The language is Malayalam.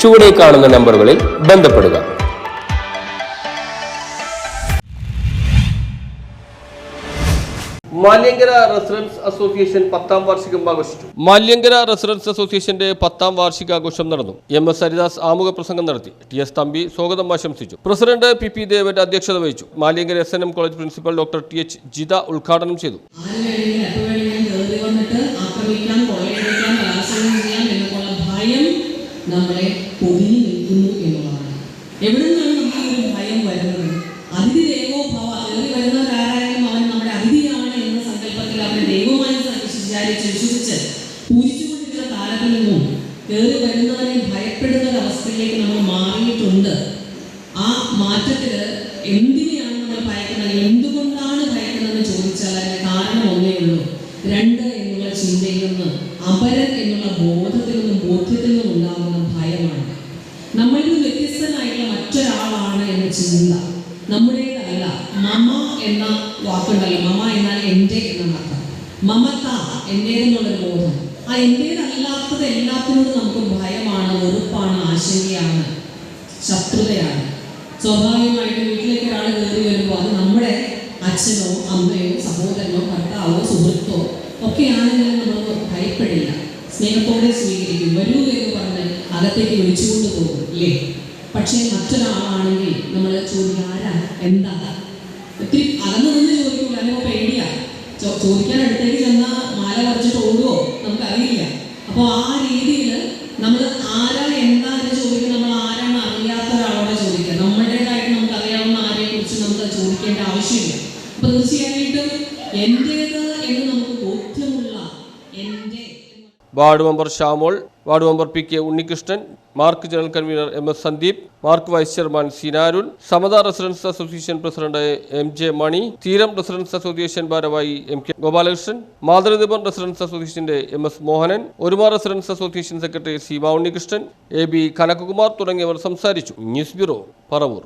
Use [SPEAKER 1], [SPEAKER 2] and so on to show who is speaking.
[SPEAKER 1] ചുവടെ കാണുന്ന നമ്പറുകളിൽ ബന്ധപ്പെടുക.
[SPEAKER 2] മാല്യങ്കര റെസിഡൻസ് അസോസിയേഷൻ പത്താം വാർഷികം ആഘോഷിച്ചു മാല്യങ്കര റെസിഡൻസ് അസോസിയേഷന്റെ പത്താം വാർഷികാഘോഷം നടന്നു. എം എസ് ഹരിദാസ് ആമുഖ പ്രസംഗം നടത്തി. ടി എസ് തമ്പി സ്വാഗതം ആശംസിച്ചു. പ്രസിഡന്റ് പി പി ദേവന്റെ അധ്യക്ഷത വഹിച്ചു. Maliankara S N M college principal doctor T H Jitha ഉദ്ഘാടനം ചെയ്തു.
[SPEAKER 3] നമ്മളെ പൊതിഞ്ഞു നിൽക്കുന്നു എന്നുള്ളതാണ്. എവിടെ നിന്നാണ് നമുക്ക് ഒരു ഭയം വരുന്നത്? അതിഥി ദേവോ ഭവ അല്ലെങ്കിൽ വരുന്നവരാരായാലും അവൻ നമ്മുടെ അതിഥിയാണ് എന്ന സങ്കല്പത്തിൽ അവനെ ദൈവമായി വിചാരിച്ച് വിശ്വസിച്ച് പൂജിച്ചുകൊണ്ടിരുന്ന താരത്തിൽ നിന്നും കയറി വരുന്നവനെ ഭയപ്പെടുന്ന ഒരു അവസ്ഥയിലേക്ക് നമ്മൾ മാറിയിട്ടുണ്ട്. ആ മാറ്റത്തിൽ എന്തിനെയാണ് നമ്മൾ ഭയക്കുന്നത്? എന്തുകൊണ്ടാണ് ഭയക്കുന്നതെന്ന് ചോദിച്ചാൽ അതിന് കാരണം ഒന്നേ ഉള്ളൂ. രണ്ട് ചിന്തയിൽ നിന്ന് അപരൻ എന്നുള്ള ബോധത്തിൽ നിന്നും ബോധ്യത്തിൽ നിന്നും ഉണ്ടാകുന്ന ഭയമാണ്. നമ്മളിൽ നിന്ന് വ്യത്യസ്തനായിട്ടുള്ള മറ്റൊരാളാണ് എന്ന ചിന്ത. നമ്മുടേതല്ല മമ എന്ന വാക്കുണ്ടല്ലോ. മമ എന്നാൽ എന്റെ എന്ന അർത്ഥം. മമത എന്റേതെന്നുള്ളൊരു ബോധം. ആ എന്റേതല്ലാത്തത് എല്ലാത്തിനോടും നമുക്ക് ഭയമാണ് വെറുപ്പാണ് ആശങ്കയാണ് ശത്രുതയാണ്. സ്വാഭാവികമായിട്ട് വീട്ടിലേക്ക് ഒരാൾ കയറി വരുമ്പോൾ അത് നമ്മുടെ അച്ഛനോ അമ്മയോ സഹോദരനോ ഭർത്താവോ സുഹൃത്തോ ഒക്കെയാണെങ്കിലും നമ്മൾ ഭയപ്പെടില്ല. സ്നേഹത്തോടെ സ്വീകരിക്കും. വരൂ എന്ന് പറഞ്ഞ് അകത്തേക്ക് വിളിച്ചുകൊണ്ട് പോകും ഇല്ലേ? പക്ഷേ മറ്റൊരാളാണെങ്കിൽ നമ്മൾ ചോദിക്കുക ആരാ? എന്താ? ഒത്തിരി അകന്നു നിന്ന് ചോദിക്കും അല്ലെങ്കിൽ പേടിയാ. ചോദിക്കാൻ അടുത്തേക്ക് ചെന്നാൽ മാല പറിച്ചിട്ട് ഓടുവോ? നമുക്കറിയില്ല. അപ്പോൾ ആ രീതിയിൽ നമ്മൾ ആരാ എന്താ എന്ന് ചോദിക്കുക നമ്മൾ ആരാണ് അറിയാത്ത ഒരാളോട് ചോദിക്കുക. നമ്മുടേതായിട്ട് നമുക്ക് അറിയാവുന്ന ആരെ കുറിച്ച് നമുക്ക് ചോദിക്കേണ്ട ആവശ്യമില്ല. അപ്പൊ തീർച്ചയായിട്ടും എന്റേത്
[SPEAKER 2] ward member Shamol ward member P K Unnikrishnan mark general convener M S Sandeep mark vice chairman സിനാരുൻ Samatha residence association president M J Mani Theeram residence association ഭാരവാഹി M K Gopalakrishnan Mathrudeepam residence അസോസിയേഷന്റെ M S Mohanan Oruma residence association secretary Seema Unnikrishnan A B Kanakakumar തുടങ്ങിയവർ സംസാരിച്ചു. News bureau Paravur.